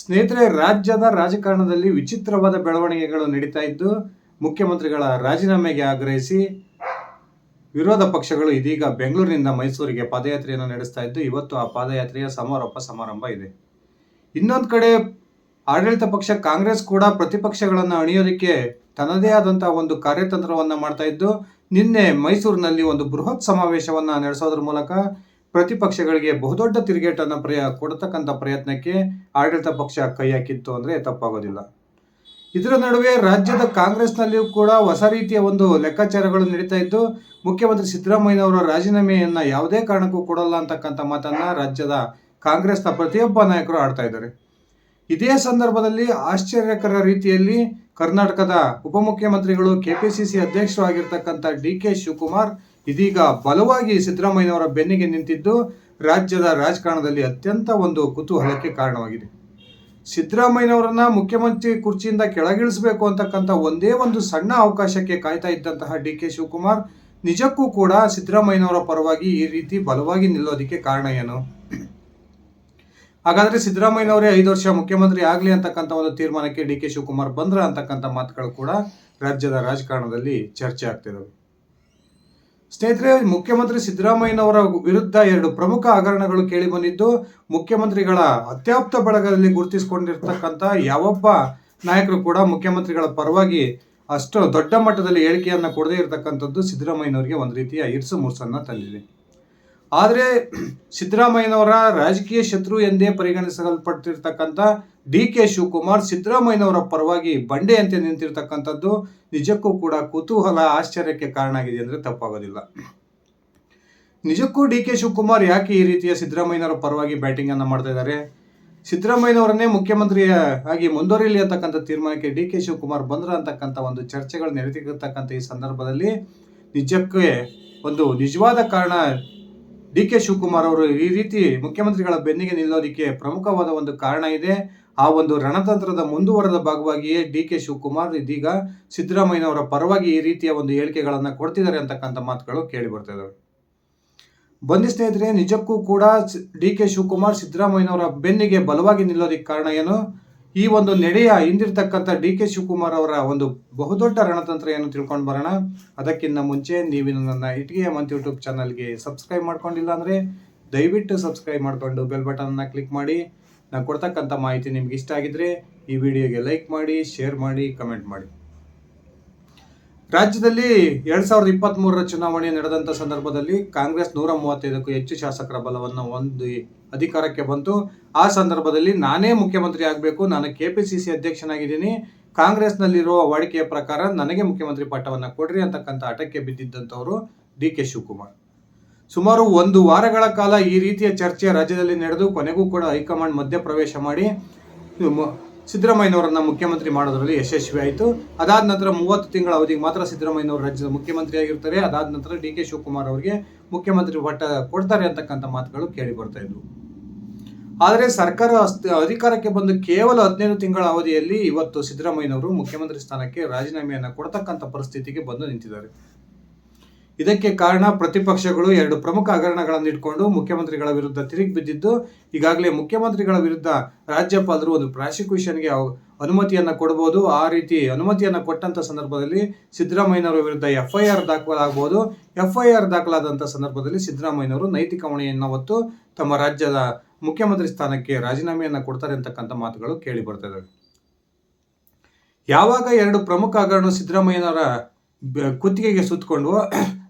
ಸ್ನೇಹಿತರೆ, ರಾಜ್ಯದ ರಾಜಕಾರಣದಲ್ಲಿ ವಿಚಿತ್ರವಾದ ಬೆಳವಣಿಗೆಗಳು ನಡೀತಾ ಇದ್ದು, ಮುಖ್ಯಮಂತ್ರಿಗಳ ರಾಜೀನಾಮೆಗೆ ಆಗ್ರಹಿಸಿ ವಿರೋಧ ಪಕ್ಷಗಳು ಇದೀಗ ಬೆಂಗಳೂರಿನಿಂದ ಮೈಸೂರಿಗೆ ಪಾದಯಾತ್ರೆಯನ್ನು ನಡೆಸ್ತಾ ಇದ್ದು, ಇವತ್ತು ಆ ಪಾದಯಾತ್ರೆಯ ಸಮಾರೋಪ ಸಮಾರಂಭ ಇದೆ. ಇನ್ನೊಂದು ಕಡೆ, ಆಡಳಿತ ಪಕ್ಷ ಕಾಂಗ್ರೆಸ್ ಕೂಡ ಪ್ರತಿಪಕ್ಷಗಳನ್ನು ಅಣಿಯೋದಕ್ಕೆ ತನ್ನದೇ ಆದಂತಹ ಒಂದು ಕಾರ್ಯತಂತ್ರವನ್ನ ಮಾಡ್ತಾ ಇದ್ದು, ನಿನ್ನೆ ಮೈಸೂರಿನಲ್ಲಿ ಒಂದು ಬೃಹತ್ ಸಮಾವೇಶವನ್ನ ನಡೆಸೋದ್ರ ಮೂಲಕ ಪ್ರತಿಪಕ್ಷಗಳಿಗೆ ಬಹುದೊಡ್ಡ ತಿರುಗೇಟನ್ನು ಪ್ರಯ, ಕೊಡತಕ್ಕಂಥ ಪ್ರಯತ್ನಕ್ಕೆ ಆಡಳಿತ ಪಕ್ಷ ಕೈ ಹಾಕಿತ್ತು ಅಂದರೆ ತಪ್ಪಾಗೋದಿಲ್ಲ. ಇದರ ನಡುವೆ ರಾಜ್ಯದ ಕಾಂಗ್ರೆಸ್ನಲ್ಲಿಯೂ ಕೂಡ ಹೊಸ ರೀತಿಯ ಒಂದು ಲೆಕ್ಕಾಚಾರಗಳು ನಡೀತಾ ಇದ್ದು, ಮುಖ್ಯಮಂತ್ರಿ ಸಿದ್ದರಾಮಯ್ಯನವರ ರಾಜೀನಾಮೆಯನ್ನು ಯಾವುದೇ ಕಾರಣಕ್ಕೂ ಕೊಡಲ್ಲ ಅಂತಕ್ಕಂಥ ಮಾತನ್ನು ರಾಜ್ಯದ ಕಾಂಗ್ರೆಸ್ನ ಪ್ರತಿಯೊಬ್ಬ ನಾಯಕರು ಆಡ್ತಾ ಇದ್ದಾರೆ. ಇದೇ ಸಂದರ್ಭದಲ್ಲಿ ಆಶ್ಚರ್ಯಕರ ರೀತಿಯಲ್ಲಿ ಕರ್ನಾಟಕದ ಉಪಮುಖ್ಯಮಂತ್ರಿಗಳು ಕೆಪಿಸಿಸಿ ಸಿ ಅಧ್ಯಕ್ಷರಾಗಿರ್ತಕ್ಕಂಥ ಡಿ ಕೆ ಶಿವಕುಮಾರ್ ಇದೀಗ ಬಲವಾಗಿ ಸಿದ್ದರಾಮಯ್ಯನವರ ಬೆನ್ನಿಗೆ ನಿಂತಿದ್ದು ರಾಜ್ಯದ ರಾಜಕಾರಣದಲ್ಲಿ ಅತ್ಯಂತ ಒಂದು ಕುತೂಹಲಕ್ಕೆ ಕಾರಣವಾಗಿದೆ. ಸಿದ್ದರಾಮಯ್ಯನವರನ್ನ ಮುಖ್ಯಮಂತ್ರಿ ಕುರ್ಚಿಯಿಂದ ಕೆಳಗಿಳಿಸಬೇಕು ಅಂತಕ್ಕಂಥ ಒಂದೇ ಒಂದು ಸಣ್ಣ ಅವಕಾಶಕ್ಕೆ ಕಾಯ್ತಾ ಇದ್ದಂತಹ ಡಿ ಕೆ ಶಿವಕುಮಾರ್ ನಿಜಕ್ಕೂ ಕೂಡ ಸಿದ್ದರಾಮಯ್ಯನವರ ಪರವಾಗಿ ಈ ರೀತಿ ಬಲವಾಗಿ ನಿಲ್ಲೋದಕ್ಕೆ ಕಾರಣ ಏನು? ಹಾಗಾದ್ರೆ ಸಿದ್ದರಾಮಯ್ಯನವರೇ ಐದು ವರ್ಷ ಮುಖ್ಯಮಂತ್ರಿ ಆಗಲಿ ಅಂತಕ್ಕಂಥ ಒಂದು ತೀರ್ಮಾನಕ್ಕೆ ಡಿ ಕೆ ಶಿವಕುಮಾರ್ ಬಂದ್ರ ಅಂತಕ್ಕಂಥ ಮಾತುಗಳು ಕೂಡ ರಾಜ್ಯದ ರಾಜಕಾರಣದಲ್ಲಿ ಚರ್ಚೆ ಆಗ್ತಿದ್ದಾವೆ ಸ್ನೇಹಿತರೆ, ಮುಖ್ಯಮಂತ್ರಿ ಸಿದ್ದರಾಮಯ್ಯನವರ ವಿರುದ್ಧ ಎರಡು ಪ್ರಮುಖ ಹಗರಣಗಳು ಕೇಳಿ ಬಂದಿದ್ದು, ಮುಖ್ಯಮಂತ್ರಿಗಳ ಅತ್ಯಾಪ್ತ ಬಳಗದಲ್ಲಿ ಗುರುತಿಸಿಕೊಂಡಿರ್ತಕ್ಕಂಥ ಯಾವೊಬ್ಬ ನಾಯಕರು ಕೂಡ ಮುಖ್ಯಮಂತ್ರಿಗಳ ಪರವಾಗಿ ಅಷ್ಟು ದೊಡ್ಡ ಮಟ್ಟದಲ್ಲಿ ಹೇಳಿಕೆಯನ್ನು ಕೊಡದೇ ಇರತಕ್ಕಂಥದ್ದು ಸಿದ್ದರಾಮಯ್ಯನವರಿಗೆ ಒಂದು ರೀತಿಯ ಇರ್ಸು ಮುರ್ಸನ್ನ ತಂದಿದೆ. ಆದರೆ ಸಿದ್ದರಾಮಯ್ಯನವರ ರಾಜಕೀಯ ಶತ್ರು ಎಂದೇ ಪರಿಗಣಿಸಲ್ಪಟ್ಟಿರ್ತಕ್ಕಂಥ ಡಿ ಕೆ ಶಿವಕುಮಾರ್ ಸಿದ್ದರಾಮಯ್ಯನವರ ಪರವಾಗಿ ಬಂಡೆಯಂತೆ ನಿಂತಿರ್ತಕ್ಕಂಥದ್ದು ನಿಜಕ್ಕೂ ಕೂಡ ಕುತೂಹಲ ಆಶ್ಚರ್ಯಕ್ಕೆ ಕಾರಣ ಆಗಿದೆ ಅಂದರೆ ತಪ್ಪಾಗೋದಿಲ್ಲ. ನಿಜಕ್ಕೂ ಡಿ ಕೆ ಶಿವಕುಮಾರ್ ಯಾಕೆ ಈ ರೀತಿಯ ಸಿದ್ದರಾಮಯ್ಯನವರ ಪರವಾಗಿ ಬ್ಯಾಟಿಂಗ್ ಅನ್ನ ಮಾಡ್ತಾ ಇದ್ದಾರೆ? ಸಿದ್ದರಾಮಯ್ಯನವರನ್ನೇ ಮುಖ್ಯಮಂತ್ರಿ ಆಗಿ ಮುಂದುವರಿಯಲಿ ಅಂತಕ್ಕಂಥ ತೀರ್ಮಾನಕ್ಕೆ ಡಿ ಕೆ ಶಿವಕುಮಾರ್ ಬಂದ್ರ ಅಂತಕ್ಕಂಥ ಒಂದು ಚರ್ಚೆಗಳು ನೆರೆದಿರ್ತಕ್ಕಂಥ ಈ ಸಂದರ್ಭದಲ್ಲಿ ನಿಜಕ್ಕೆ ಒಂದು ನಿಜವಾದ ಕಾರಣ ಡಿ ಕೆ ಶಿವಕುಮಾರ್ ಅವರು ಈ ರೀತಿ ಮುಖ್ಯಮಂತ್ರಿಗಳ ಬೆನ್ನಿಗೆ ನಿಲ್ಲೋದಕ್ಕೆ ಪ್ರಮುಖವಾದ ಒಂದು ಕಾರಣ ಇದೆ. ಆ ಒಂದು ರಣತಂತ್ರದ ಮುಂದುವರೆದ ಭಾಗವಾಗಿಯೇ ಡಿ ಕೆ ಶಿವಕುಮಾರ್ ಇದೀಗ ಸಿದ್ದರಾಮಯ್ಯನವರ ಪರವಾಗಿ ಈ ರೀತಿಯ ಒಂದು ಹೇಳಿಕೆಗಳನ್ನು ಕೊಡ್ತಿದ್ದಾರೆ ಅಂತಕ್ಕಂಥ ಮಾತುಗಳು ಕೇಳಿ ಬರ್ತಾ ಬನ್ನಿ ಸ್ನೇಹಿತರೆ, ನಿಜಕ್ಕೂ ಕೂಡ ಡಿ ಕೆ ಶಿವಕುಮಾರ್ ಸಿದ್ದರಾಮಯ್ಯನವರ ಬೆನ್ನಿಗೆ ಬಲವಾಗಿ ನಿಲ್ಲೋದಕ್ಕೆ ಕಾರಣ ಏನು? ಈ ಒಂದು ನಡೆಯ ಹಿಂದಿರ್ತಕ್ಕಂಥ ಡಿ ಕೆ ಶಿವಕುಮಾರ್ ಅವರ ಒಂದು ಬಹುದೊಡ್ಡ ರಣತಂತ್ರ ಏನು ತಿಳ್ಕೊಂಡು ಬರೋಣ? ಅದಕ್ಕಿಂತ ಮುಂಚೆ ನೀವು ನನ್ನ ಇಟ್ಗೆ ಮಂತ್ ಯೂಟ್ಯೂಬ್ ಚಾನಲ್ಗೆ ಸಬ್ಸ್ಕ್ರೈಬ್ ಮಾಡ್ಕೊಂಡಿಲ್ಲ ಅಂದರೆ ದಯವಿಟ್ಟು ಸಬ್ಸ್ಕ್ರೈಬ್ ಮಾಡಿಕೊಂಡು ಬೆಲ್ ಬಟನನ್ನು ಕ್ಲಿಕ್ ಮಾಡಿ. ನಾನು ಕೊಡ್ತಕ್ಕಂಥ ಮಾಹಿತಿ ನಿಮ್ಗೆ ಇಷ್ಟ ಆಗಿದ್ರೆ ಈ ವಿಡಿಯೋಗೆ ಲೈಕ್ ಮಾಡಿ, ಶೇರ್ ಮಾಡಿ, ಕಮೆಂಟ್ ಮಾಡಿ. ರಾಜ್ಯದಲ್ಲಿ ಎರಡ್ ಸಾವಿರದ ಇಪ್ಪತ್ತ್ ಮೂರರ ಚುನಾವಣೆ ನಡೆದಂತ ಸಂದರ್ಭದಲ್ಲಿ ಕಾಂಗ್ರೆಸ್ ನೂರ ಮೂವತ್ತೈದಕ್ಕೂ ಹೆಚ್ಚು ಶಾಸಕರ ಬಲವನ್ನು ಒಂದು ಅಧಿಕಾರಕ್ಕೆ ಬಂತು. ಆ ಸಂದರ್ಭದಲ್ಲಿ ನಾನೇ ಮುಖ್ಯಮಂತ್ರಿ ಆಗಬೇಕು, ನಾನು ಕೆ ಪಿ ಸಿ ಸಿ ಅಧ್ಯಕ್ಷನಾಗಿದ್ದೀನಿ ಕಾಂಗ್ರೆಸ್ನಲ್ಲಿರುವ ವಾಡಿಕೆಯ ಪ್ರಕಾರ ನನಗೆ ಮುಖ್ಯಮಂತ್ರಿ ಪಟ್ಟವನ್ನು ಕೊಡ್ರಿ ಅಂತಕ್ಕಂಥ ಹಠಕ್ಕೆ ಬಿದ್ದಿದ್ದಂಥವರು ಡಿ ಕೆ ಶಿವಕುಮಾರ್. ಸುಮಾರು ಒಂದು ವಾರಗಳ ಕಾಲ ಈ ರೀತಿಯ ಚರ್ಚೆ ರಾಜ್ಯದಲ್ಲಿ ನಡೆದು ಕೊನೆಗೂ ಕೂಡ ಹೈಕಮಾಂಡ್ ಮಧ್ಯಪ್ರವೇಶ ಮಾಡಿ ಸಿದ್ದರಾಮಯ್ಯನವರನ್ನ ಮುಖ್ಯಮಂತ್ರಿ ಮಾಡೋದರಲ್ಲಿ ಯಶಸ್ವಿ ಆಯಿತು. ಅದಾದ ನಂತರ ಮೂವತ್ತು ತಿಂಗಳ ಅವಧಿಗೆ ಮಾತ್ರ ಸಿದ್ದರಾಮಯ್ಯನವರು ರಾಜ್ಯದ ಮುಖ್ಯಮಂತ್ರಿಯಾಗಿರ್ತಾರೆ ಅದಾದ ನಂತರ ಡಿ ಕೆ ಶಿವಕುಮಾರ್ ಅವರಿಗೆ ಮುಖ್ಯಮಂತ್ರಿ ಪಟ್ಟ ಕೊಡ್ತಾರೆ ಅಂತಕ್ಕಂಥ ಮಾತುಗಳು ಕೇಳಿ ಬರ್ತಾ ಇದ್ವು. ಆದರೆ ಸರ್ಕಾರ ಅಧಿಕಾರಕ್ಕೆ ಬಂದು ಕೇವಲ ಹದಿನೈದು ತಿಂಗಳ ಅವಧಿಯಲ್ಲಿ ಇವತ್ತು ಸಿದ್ದರಾಮಯ್ಯನವರು ಮುಖ್ಯಮಂತ್ರಿ ಸ್ಥಾನಕ್ಕೆ ರಾಜೀನಾಮೆಯನ್ನು ಕೊಡ್ತಕ್ಕಂಥ ಪರಿಸ್ಥಿತಿಗೆ ಬಂದು ನಿಂತಿದ್ದಾರೆ. ಇದಕ್ಕೆ ಕಾರಣ ಪ್ರತಿಪಕ್ಷಗಳು ಎರಡು ಪ್ರಮುಖ ಹಗರಣಗಳನ್ನು ಇಟ್ಕೊಂಡು ಮುಖ್ಯಮಂತ್ರಿಗಳ ವಿರುದ್ಧ ತಿರುಗಿ ಬಿದ್ದಿದ್ದು, ಈಗಾಗಲೇ ಮುಖ್ಯಮಂತ್ರಿಗಳ ವಿರುದ್ಧ ರಾಜ್ಯಪಾಲರು ಒಂದು ಪ್ರಾಸಿಕ್ಯೂಷನ್ಗೆ ಅನುಮತಿಯನ್ನು ಕೊಡಬಹುದು ಆ ರೀತಿ ಅನುಮತಿಯನ್ನು ಕೊಟ್ಟಂತ ಸಂದರ್ಭದಲ್ಲಿ ಸಿದ್ದರಾಮಯ್ಯನವರ ವಿರುದ್ಧ ಎಫ್ಐಆರ್ ದಾಖಲಾಗಬಹುದು ಎಫ್ಐಆರ್ ದಾಖಲಾದಂಥ ಸಂದರ್ಭದಲ್ಲಿ ಸಿದ್ದರಾಮಯ್ಯನವರು ನೈತಿಕ ಹೊಣೆಯನ್ನು ಹೊತ್ತು ತಮ್ಮ ರಾಜ್ಯದ ಮುಖ್ಯಮಂತ್ರಿ ಸ್ಥಾನಕ್ಕೆ ರಾಜೀನಾಮೆಯನ್ನು ಕೊಡ್ತಾರೆ ಅಂತಕ್ಕಂಥ ಮಾತುಗಳು ಕೇಳಿ ಬರ್ತಾ ಯಾವಾಗ ಎರಡು ಪ್ರಮುಖ ಹಗರಣ ಸಿದ್ದರಾಮಯ್ಯನವರ ಕುತ್ತಿಗೆಗೆ ಸುತ್ತಕೊಂಡು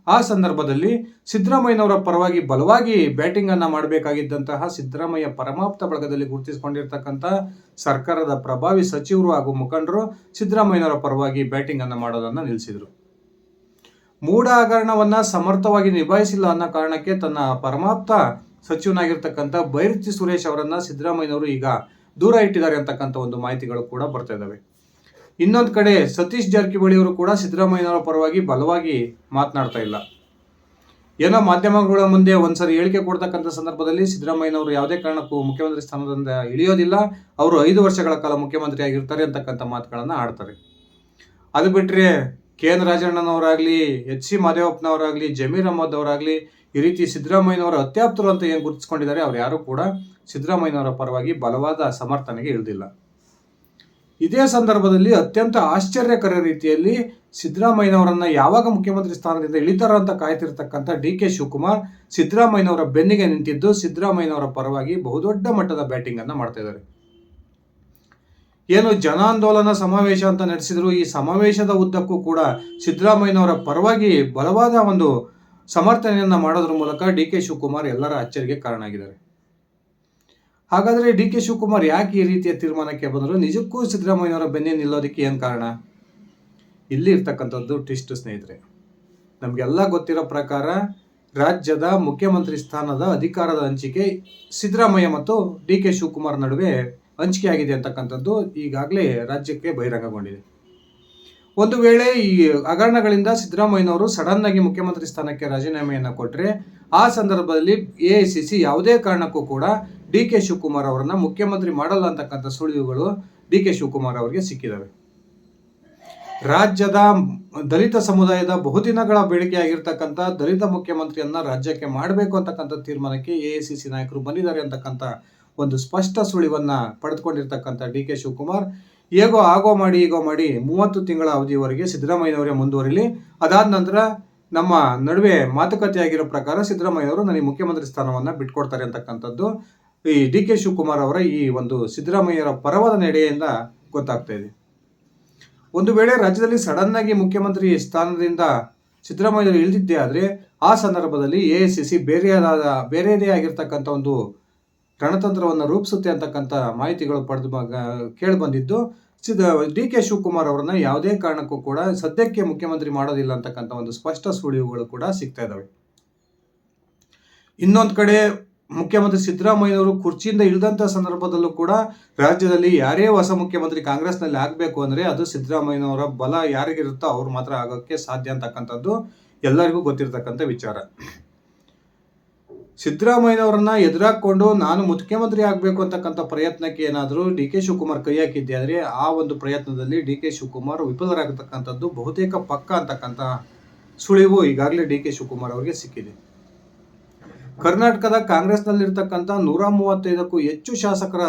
ಆ ಸಂದರ್ಭದಲ್ಲಿ ಸಿದ್ದರಾಮಯ್ಯನವರ ಪರವಾಗಿ ಬಲವಾಗಿ ಬ್ಯಾಟಿಂಗ್ ಅನ್ನ ಮಾಡಬೇಕಾಗಿದ್ದಂತಹ ಸಿದ್ದರಾಮಯ್ಯ ಪರಮಾಪ್ತ ಬಳಗದಲ್ಲಿ ಗುರುತಿಸಿಕೊಂಡಿರ್ತಕ್ಕಂಥ ಸರ್ಕಾರದ ಪ್ರಭಾವಿ ಸಚಿವರು ಹಾಗೂ ಮುಖಂಡರು ಸಿದ್ದರಾಮಯ್ಯನವರ ಪರವಾಗಿ ಬ್ಯಾಟಿಂಗ್ ಮಾಡೋದನ್ನು ನಿಲ್ಲಿಸಿದ್ರು ಮೂಢ ಹಗರಣವನ್ನ ಸಮರ್ಥವಾಗಿ ನಿಭಾಯಿಸಿಲ್ಲ ಅನ್ನೋ ಕಾರಣಕ್ಕೆ ತನ್ನ ಪರಮಾಪ್ತ ಸಚಿವನಾಗಿರ್ತಕ್ಕಂಥ ಬೈರತಿ ಸುರೇಶ್ ಅವರನ್ನು ಸಿದ್ದರಾಮಯ್ಯನವರು ಈಗ ದೂರ ಇಟ್ಟಿದ್ದಾರೆ ಅಂತಕ್ಕಂಥ ಒಂದು ಮಾಹಿತಿಗಳು ಕೂಡ ಬರ್ತಾ ಇದಾವೆ ಇನ್ನೊಂದು ಕಡೆ ಸತೀಶ್ ಜಾರಕಿಹೊಳಿ ಅವರು ಕೂಡ ಸಿದ್ದರಾಮಯ್ಯನವರ ಪರವಾಗಿ ಬಲವಾಗಿ ಮಾತನಾಡ್ತಾ ಇಲ್ಲ. ಏನೋ ಮಾಧ್ಯಮಗಳ ಮುಂದೆ ಒಂದ್ಸರಿ ಹೇಳಿಕೆ ಕೊಡ್ತಕ್ಕಂಥ ಸಂದರ್ಭದಲ್ಲಿ ಸಿದ್ದರಾಮಯ್ಯನವರು ಯಾವುದೇ ಕಾರಣಕ್ಕೂ ಮುಖ್ಯಮಂತ್ರಿ ಸ್ಥಾನದಿಂದ ಇಳಿಯೋದಿಲ್ಲ. ಅವರು ಐದು ವರ್ಷಗಳ ಕಾಲ ಮುಖ್ಯಮಂತ್ರಿ ಆಗಿರ್ತಾರೆ ಅಂತಕ್ಕಂಥ ಮಾತುಗಳನ್ನು ಆಡ್ತಾರೆ. ಅದು ಬಿಟ್ಟರೆ ಕೆ ಎನ್ ರಾಜಣ್ಣನವರಾಗಲಿ, ಎಚ್ ಸಿ ಮಾದೇವಪ್ಪನವರಾಗಲಿ, ಜಮೀರ್ ಅಹಮದ್ ಅವರಾಗಲಿ, ಈ ರೀತಿ ಸಿದ್ದರಾಮಯ್ಯನವರ ಅತ್ಯಾಪ್ತರು ಅಂತ ಏನು ಗುರುತಿಸ್ಕೊಂಡಿದ್ದಾರೆ, ಅವ್ರು ಯಾರೂ ಕೂಡ ಸಿದ್ದರಾಮಯ್ಯನವರ ಪರವಾಗಿ ಬಲವಾದ ಸಮರ್ಥನೆಗೆ ಇಳಿದಿಲ್ಲ. ಇದೇ ಸಂದರ್ಭದಲ್ಲಿ ಅತ್ಯಂತ ಆಶ್ಚರ್ಯಕರ ರೀತಿಯಲ್ಲಿ ಸಿದ್ದರಾಮಯ್ಯನವರನ್ನು ಯಾವಾಗ ಮುಖ್ಯಮಂತ್ರಿ ಸ್ಥಾನದಿಂದ ಇಳಿತಾರ ಅಂತ ಕಾಯ್ತಿರ್ತಕ್ಕಂಥ ಡಿ ಕೆ ಶಿವಕುಮಾರ್ ಸಿದ್ದರಾಮಯ್ಯನವರ ಬೆನ್ನಿಗೆ ನಿಂತಿದ್ದು ಸಿದ್ದರಾಮಯ್ಯನವರ ಪರವಾಗಿ ಬಹುದೊಡ್ಡ ಮಟ್ಟದ ಬ್ಯಾಟಿಂಗ್ ಅನ್ನ ಮಾಡ್ತಾ ಇದ್ದಾರೆ. ಏನು ಜನಾಂದೋಲನ ಸಮಾವೇಶ ಅಂತ ನಡೆಸಿದ್ರು, ಈ ಸಮಾವೇಶದ ಉದ್ದಕ್ಕೂ ಕೂಡ ಸಿದ್ದರಾಮಯ್ಯನವರ ಪರವಾಗಿ ಬಲವಾದ ಒಂದು ಸಮರ್ಥನೆಯನ್ನ ಮಾಡೋದ್ರ ಮೂಲಕ ಡಿ ಕೆ ಶಿವಕುಮಾರ್ ಎಲ್ಲರ ಅಚ್ಚರಿಗೆ ಕಾರಣ ಆಗಿದ್ದಾರೆ ಹಾಗಾದ್ರೆ ಡಿ ಕೆ ಶಿವಕುಮಾರ್ ಯಾಕೆ ಈ ರೀತಿಯ ತೀರ್ಮಾನಕ್ಕೆ ಬಂದರು? ನಿಜಕ್ಕೂ ಸಿದ್ದರಾಮಯ್ಯನವರ ಬೆನ್ನೆ ನಿಲ್ಲೋದಕ್ಕೆ ಏನು ಕಾರಣ? ಇಲ್ಲಿ ಇರ್ತಕ್ಕಂಥದ್ದು ಟಿಸ್ಟ್ ಸ್ನೇಹಿತರೆ. ನಮಗೆಲ್ಲ ಗೊತ್ತಿರೋ ಪ್ರಕಾರ ರಾಜ್ಯದ ಮುಖ್ಯಮಂತ್ರಿ ಸ್ಥಾನದ ಅಧಿಕಾರದ ಹಂಚಿಕೆ ಸಿದ್ದರಾಮಯ್ಯ ಮತ್ತು ಡಿ ಕೆ ಶಿವಕುಮಾರ್ ನಡುವೆ ಹಂಚಿಕೆ ಆಗಿದೆ ಅಂತಕ್ಕಂಥದ್ದು ಈಗಾಗಲೇ ರಾಜ್ಯಕ್ಕೆ ಬಹಿರಂಗಗೊಂಡಿದೆ. ಒಂದು ವೇಳೆ ಈ ಹಗರಣಗಳಿಂದ ಸಿದ್ದರಾಮಯ್ಯನವರು ಸಡನ್ ಆಗಿ ಮುಖ್ಯಮಂತ್ರಿ ಸ್ಥಾನಕ್ಕೆ ರಾಜೀನಾಮೆಯನ್ನು ಕೊಟ್ಟರೆ ಆ ಸಂದರ್ಭದಲ್ಲಿ ಎ ಐ ಸಿ ಸಿ ಯಾವುದೇ ಕಾರಣಕ್ಕೂ ಕೂಡ ಡಿ ಕೆ ಶಿವಕುಮಾರ್ ಅವರನ್ನ ಮುಖ್ಯಮಂತ್ರಿ ಮಾಡಲ್ಲ ಅಂತಕ್ಕಂಥ ಸುಳಿವುಗಳು ಡಿ ಕೆ ಶಿವಕುಮಾರ್ ಅವರಿಗೆ ಸಿಕ್ಕಿದ್ದಾವೆ ರಾಜ್ಯದ ದಲಿತ ಸಮುದಾಯದ ಬಹುದಿನಗಳ ಬೇಡಿಕೆಯಾಗಿರ್ತಕ್ಕಂಥ ದಲಿತ ಮುಖ್ಯಮಂತ್ರಿಯನ್ನ ರಾಜ್ಯಕ್ಕೆ ಮಾಡಬೇಕು ಅಂತಕ್ಕಂಥ ತೀರ್ಮಾನಕ್ಕೆ ಎ ಐ ಸಿ ಸಿ ನಾಯಕರು ಬಂದಿದ್ದಾರೆ ಅಂತಕ್ಕಂಥ ಒಂದು ಸ್ಪಷ್ಟ ಸುಳಿವನ್ನ ಪಡೆದುಕೊಂಡಿರ್ತಕ್ಕಂಥ ಡಿ ಕೆ ಶಿವಕುಮಾರ್, ಹೇಗೋ ಆಗೋ ಮಾಡಿ ಈಗೋ ಮಾಡಿ ಮೂವತ್ತು ತಿಂಗಳ ಅವಧಿಯವರೆಗೆ ಸಿದ್ದರಾಮಯ್ಯನವರೇ ಮುಂದುವರಿಲಿ. ಅದಾದ ನಂತರ ನಮ್ಮ ನಡುವೆ ಮಾತುಕತೆ ಆಗಿರೋ ಪ್ರಕಾರ ಸಿದ್ದರಾಮಯ್ಯವರು ನನಗೆ ಮುಖ್ಯಮಂತ್ರಿ ಸ್ಥಾನವನ್ನು ಬಿಟ್ಕೊಡ್ತಾರೆ ಅಂತಕ್ಕಂಥದ್ದು. ಈ ಡಿ ಕೆ ಶಿವಕುಮಾರ್ ಅವರ ಈ ಒಂದು ಸಿದ್ದರಾಮಯ್ಯರ ಪರವಾದ ನಡೆಯಿಂದ ಗೊತ್ತಾಗ್ತಾ ಇದೆ. ಒಂದು ವೇಳೆ ರಾಜ್ಯದಲ್ಲಿ ಸಡನ್ ಆಗಿ ಮುಖ್ಯಮಂತ್ರಿ ಸ್ಥಾನದಿಂದ ಸಿದ್ದರಾಮಯ್ಯರು ಇಳಿದಿದ್ದೇ ಆದರೆ ಆ ಸಂದರ್ಭದಲ್ಲಿ ಎ ಸಿ ಸಿ ಬೇರೆಯಾದ, ಬೇರೆಯದೇ ಆಗಿರ್ತಕ್ಕಂಥ ಒಂದು ರಣತಂತ್ರವನ್ನು ರೂಪಿಸುತ್ತೆ ಅಂತಕ್ಕಂಥ ಮಾಹಿತಿಗಳು ಪಡೆದು ಕೇಳಿ ಬಂದಿದ್ದು, ಸಿದ್ದ, ಡಿ ಕೆ ಶಿವಕುಮಾರ್ ಅವರನ್ನ ಯಾವುದೇ ಕಾರಣಕ್ಕೂ ಕೂಡ ಸದ್ಯಕ್ಕೆ ಮುಖ್ಯಮಂತ್ರಿ ಮಾಡೋದಿಲ್ಲ ಅಂತಕ್ಕಂಥ ಒಂದು ಸ್ಪಷ್ಟ ಸುಳಿವುಗಳು ಕೂಡ ಸಿಗ್ತಾ ಇದ್ದಾವೆ. ಇನ್ನೊಂದು ಕಡೆ ಮುಖ್ಯಮಂತ್ರಿ ಸಿದ್ದರಾಮಯ್ಯನವರು ಕುರ್ಚಿಯಿಂದ ಇಳಿದಂಥ ಸಂದರ್ಭದಲ್ಲೂ ಕೂಡ ರಾಜ್ಯದಲ್ಲಿ ಯಾರೇ ಹೊಸ ಮುಖ್ಯಮಂತ್ರಿ ಕಾಂಗ್ರೆಸ್ನಲ್ಲಿ ಆಗಬೇಕು ಅಂದರೆ ಅದು ಸಿದ್ದರಾಮಯ್ಯನವರ ಬಲ ಯಾರಿಗಿರುತ್ತೋ ಅವ್ರು ಮಾತ್ರ ಆಗೋಕ್ಕೆ ಸಾಧ್ಯ ಅಂತಕ್ಕಂಥದ್ದು ಎಲ್ಲರಿಗೂ ಗೊತ್ತಿರತಕ್ಕಂಥ ವಿಚಾರ. ಸಿದ್ದರಾಮಯ್ಯನವರನ್ನ ಎದುರಾಕೊಂಡು ನಾನು ಮುಖ್ಯಮಂತ್ರಿ ಆಗಬೇಕು ಅಂತಕ್ಕಂಥ ಪ್ರಯತ್ನಕ್ಕೆ ಏನಾದರೂ ಡಿ ಕೆ ಶಿವಕುಮಾರ್ ಕೈ ಹಾಕಿದ್ದೆ ಆದರೆ ಆ ಒಂದು ಪ್ರಯತ್ನದಲ್ಲಿ ಡಿ ಕೆ ಶಿವಕುಮಾರ್ ವಿಫಲರಾಗತಕ್ಕಂಥದ್ದು ಬಹುತೇಕ ಪಕ್ಕ ಅಂತಕ್ಕಂಥ ಸುಳಿವು ಈಗಾಗಲೇ ಡಿ ಕೆ ಶಿವಕುಮಾರ್ ಅವರಿಗೆ ಸಿಕ್ಕಿದೆ. ಕರ್ನಾಟಕದ ಕಾಂಗ್ರೆಸ್ನಲ್ಲಿರ್ತಕ್ಕಂಥ ನೂರ ಮೂವತ್ತೈದಕ್ಕೂ ಹೆಚ್ಚು ಶಾಸಕರ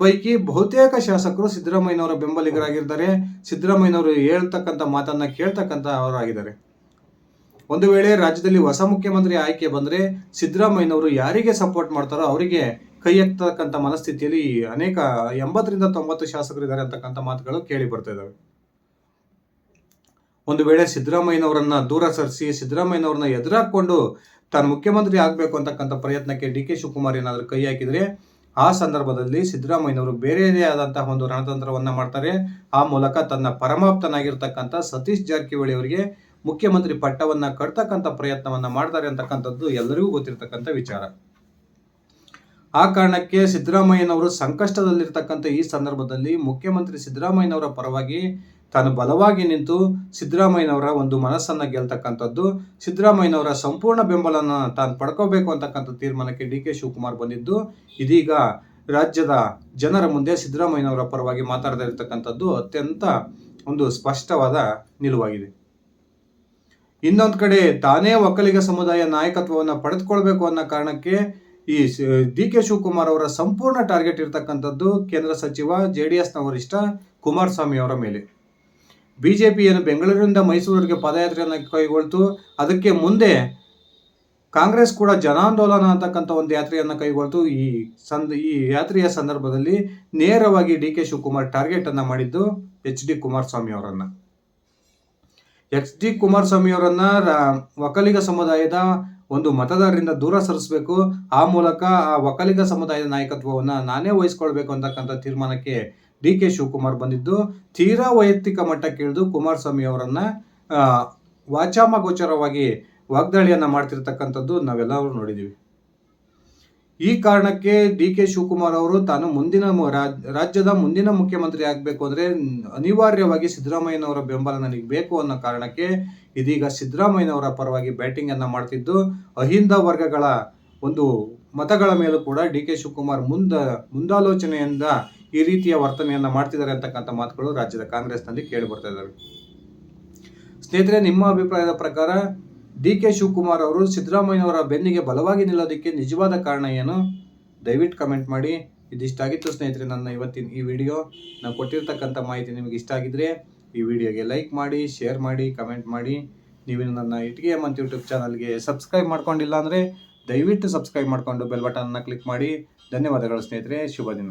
ಪೈಕಿ ಬಹುತೇಕ ಶಾಸಕರು ಸಿದ್ದರಾಮಯ್ಯನವರ ಬೆಂಬಲಿಗರಾಗಿದ್ದಾರೆ. ಸಿದ್ದರಾಮಯ್ಯನವರು ಹೇಳ್ತಕ್ಕಂಥ ಮಾತನ್ನ ಕೇಳ್ತಕ್ಕಂಥ ಅವರಾಗಿದ್ದಾರೆ. ಒಂದು ವೇಳೆ ರಾಜ್ಯದಲ್ಲಿ ಹೊಸ ಮುಖ್ಯಮಂತ್ರಿ ಆಯ್ಕೆ ಬಂದರೆ ಸಿದ್ದರಾಮಯ್ಯನವರು ಯಾರಿಗೆ ಸಪೋರ್ಟ್ ಮಾಡ್ತಾರೋ ಅವರಿಗೆ ಕೈ ಎತ್ತಕ್ಕಂಥ ಮನಸ್ಥಿತಿಯಲ್ಲಿ ಅನೇಕ ಎಂಬತ್ತರಿಂದ ತೊಂಬತ್ತು ಶಾಸಕರಿದ್ದಾರೆ ಅಂತಕ್ಕಂಥ ಮಾತುಗಳು ಕೇಳಿ ಬರ್ತಾ ಇದ್ದಾವೆ. ಒಂದು ವೇಳೆ ಸಿದ್ದರಾಮಯ್ಯನವರನ್ನ ದೂರ ಸರಿಸಿ, ಸಿದ್ದರಾಮಯ್ಯನವ್ರನ್ನ ಎದುರಾಕೊಂಡು ತಾನು ಮುಖ್ಯಮಂತ್ರಿ ಆಗಬೇಕು ಅಂತಕ್ಕಂಥ ಪ್ರಯತ್ನಕ್ಕೆ ಡಿ ಕೆ ಶಿವಕುಮಾರ್ ಏನಾದರೂ ಕೈ ಹಾಕಿದರೆ ಆ ಸಂದರ್ಭದಲ್ಲಿ ಸಿದ್ದರಾಮಯ್ಯನವರು ಬೇರೆಯದೇ ಆದಂತಹ ಒಂದು ರಣತಂತ್ರವನ್ನು ಮಾಡ್ತಾರೆ. ಆ ಮೂಲಕ ತನ್ನ ಪರಮಾಪ್ತನಾಗಿರ್ತಕ್ಕಂಥ ಸತೀಶ್ ಜಾರಕಿಹೊಳಿ ಅವರಿಗೆ ಮುಖ್ಯಮಂತ್ರಿ ಪಟ್ಟವನ್ನು ಕಟ್ತಕ್ಕಂಥ ಪ್ರಯತ್ನವನ್ನ ಮಾಡ್ತಾರೆ ಅಂತಕ್ಕಂಥದ್ದು ಎಲ್ಲರಿಗೂ ಗೊತ್ತಿರತಕ್ಕಂಥ ವಿಚಾರ. ಆ ಕಾರಣಕ್ಕೆ ಸಿದ್ದರಾಮಯ್ಯನವರು ಸಂಕಷ್ಟದಲ್ಲಿರ್ತಕ್ಕಂಥ ಈ ಸಂದರ್ಭದಲ್ಲಿ ಮುಖ್ಯಮಂತ್ರಿ ಸಿದ್ದರಾಮಯ್ಯನವರ ಪರವಾಗಿ ತಾನು ಬಲವಾಗಿ ನಿಂತು ಸಿದ್ದರಾಮಯ್ಯನವರ ಒಂದು ಮನಸ್ಸನ್ನು ಗೆಲ್ತಕ್ಕಂಥದ್ದು, ಸಿದ್ದರಾಮಯ್ಯನವರ ಸಂಪೂರ್ಣ ಬೆಂಬಲನ ತಾನು ಪಡ್ಕೋಬೇಕು ಅಂತಕ್ಕಂಥ ತೀರ್ಮಾನಕ್ಕೆ ಡಿ ಕೆ ಶಿವಕುಮಾರ್ ಬಂದಿದ್ದು, ಇದೀಗ ರಾಜ್ಯದ ಜನರ ಮುಂದೆ ಸಿದ್ದರಾಮಯ್ಯನವರ ಪರವಾಗಿ ಮಾತಾಡದೇ ಇರತಕ್ಕಂಥದ್ದು ಅತ್ಯಂತ ಒಂದು ಸ್ಪಷ್ಟವಾದ ನಿಲುವಾಗಿದೆ. ಇನ್ನೊಂದು ಕಡೆ ತಾನೇ ಒಕ್ಕಲಿಗ ಸಮುದಾಯ ನಾಯಕತ್ವವನ್ನು ಪಡೆದುಕೊಳ್ಬೇಕು ಅನ್ನೋ ಕಾರಣಕ್ಕೆ ಈ ಡಿ ಕೆ ಶಿವಕುಮಾರ್ ಅವರ ಸಂಪೂರ್ಣ ಟಾರ್ಗೆಟ್ ಇರತಕ್ಕಂಥದ್ದು ಕೇಂದ್ರ ಸಚಿವ ಜೆ ಡಿ ಎಸ್ನ ವರಿಷ್ಠ ಕುಮಾರಸ್ವಾಮಿ ಅವರ ಮೇಲೆ. ಬಿಜೆಪಿ ಪಿಯನ್ನು ಬೆಂಗಳೂರಿನಿಂದ ಮೈಸೂರಿಗೆ ಪದಯಾತ್ರೆಯನ್ನು ಕೈಗೊಳ್ತು. ಅದಕ್ಕೆ ಮುಂದೆ ಕಾಂಗ್ರೆಸ್ ಕೂಡ ಜನಾಂದೋಲನ ಅಂತಕ್ಕಂಥ ಒಂದು ಯಾತ್ರೆಯನ್ನು ಕೈಗೊಳ್ತು. ಈ ಸಂದ, ಈ ಯಾತ್ರೆಯ ಸಂದರ್ಭದಲ್ಲಿ ನೇರವಾಗಿ ಡಿ ಕೆ ಶಿವಕುಮಾರ್ ಟಾರ್ಗೆಟನ್ನು ಮಾಡಿದ್ದು ಎಚ್ ಡಿ ಕುಮಾರಸ್ವಾಮಿ ಅವರನ್ನು. ಎಚ್ ಡಿ ಕುಮಾರಸ್ವಾಮಿ ಅವರನ್ನು ಒಕ್ಕಲಿಗ ಸಮುದಾಯದ ಒಂದು ಮತದಾರರಿಂದ ದೂರ ಸರಿಸಬೇಕು. ಆ ಮೂಲಕ ಆ ಒಕ್ಕಲಿಗ ಸಮುದಾಯದ ನಾಯಕತ್ವವನ್ನು ನಾನೇ ವಹಿಸ್ಕೊಳ್ಬೇಕು ಅಂತಕ್ಕಂಥ ತೀರ್ಮಾನಕ್ಕೆ ಡಿ ಕೆ ಶಿವಕುಮಾರ್ ಬಂದಿದ್ದು. ತೀರಾ ವೈಯಕ್ತಿಕ ಮಟ್ಟಕ್ಕೆ ಇಳಿದು ಕುಮಾರಸ್ವಾಮಿ ಅವರನ್ನು ವಾಚಾಮಗೋಚರವಾಗಿ ವಾಗ್ದಾಳಿಯನ್ನು ಮಾಡ್ತಿರ್ತಕ್ಕಂಥದ್ದು ನಾವೆಲ್ಲರೂ ನೋಡಿದ್ದೀವಿ ಈ ಕಾರಣಕ್ಕೆ ಡಿ ಕೆ ಶಿವಕುಮಾರ್ ಅವರು ತಾನು ಮುಂದಿನ ರಾಜ್ಯದ ಮುಂದಿನ ಮುಖ್ಯಮಂತ್ರಿ ಆಗಬೇಕು ಅಂದರೆ ಅನಿವಾರ್ಯವಾಗಿ ಸಿದ್ದರಾಮಯ್ಯನವರ ಬೆಂಬಲ ನನಗೆ ಬೇಕು ಅನ್ನೋ ಕಾರಣಕ್ಕೆ ಇದೀಗ ಸಿದ್ದರಾಮಯ್ಯನವರ ಪರವಾಗಿ ಬ್ಯಾಟಿಂಗ್ ಅನ್ನ ಮಾಡ್ತಿದ್ದು. ಅಹಿಂದ ವರ್ಗಗಳ ಒಂದು ಮತಗಳ ಮೇಲೂ ಕೂಡ ಡಿ ಕೆ ಶಿವಕುಮಾರ್ ಮುಂದ, ಮುಂದಾಲೋಚನೆಯಿಂದ ಈ ರೀತಿಯ ವರ್ತನೆಯನ್ನು ಮಾಡ್ತಿದ್ದಾರೆ ಅಂತಕ್ಕಂಥ ಮಾತುಗಳು ರಾಜ್ಯದ ಕಾಂಗ್ರೆಸ್ನಲ್ಲಿ ಕೇಳಿ ಬರ್ತಾ ಇದ್ದಾವೆ ಸ್ನೇಹಿತರೆ, ನಿಮ್ಮ ಅಭಿಪ್ರಾಯದ ಪ್ರಕಾರ ಡಿ ಕೆ ಶಿವಕುಮಾರ್ ಅವರು ಸಿದ್ದರಾಮಯ್ಯವರ ಬೆನ್ನಿಗೆ ಬಲವಾಗಿ ನಿಲ್ಲೋದಕ್ಕೆ ನಿಜವಾದ ಕಾರಣ ಏನು? ದಯವಿಟ್ಟು ಕಮೆಂಟ್ ಮಾಡಿ. ಇದಿಷ್ಟಾಗಿತ್ತು ಸ್ನೇಹಿತರೆ ನನ್ನ ಇವತ್ತಿನ ಈ ವಿಡಿಯೋ. ನಾನು ಕೊಟ್ಟಿರ್ತಕ್ಕಂಥ ಮಾಹಿತಿ ನಿಮಗೆ ಇಷ್ಟ ಆಗಿದ್ರೆ ಈ ವಿಡಿಯೋಗೆ ಲೈಕ್ ಮಾಡಿ, ಶೇರ್ ಮಾಡಿ, ಕಮೆಂಟ್ ಮಾಡಿ. ನೀವು ನನ್ನ ಇಟ್ಗೆ ಮಂತ್ ಯೂಟ್ಯೂಬ್ ಚಾನಲ್ಗೆ ಸಬ್ಸ್ಕ್ರೈಬ್ ಮಾಡ್ಕೊಂಡಿಲ್ಲ ಅಂದರೆ ದಯವಿಟ್ಟು ಸಬ್ಸ್ಕ್ರೈಬ್ ಮಾಡಿಕೊಂಡು ಬೆಲ್ ಬಟನ್ನ ಕ್ಲಿಕ್ ಮಾಡಿ. ಧನ್ಯವಾದಗಳು ಸ್ನೇಹಿತರೆ. ಶುಭ ದಿನ.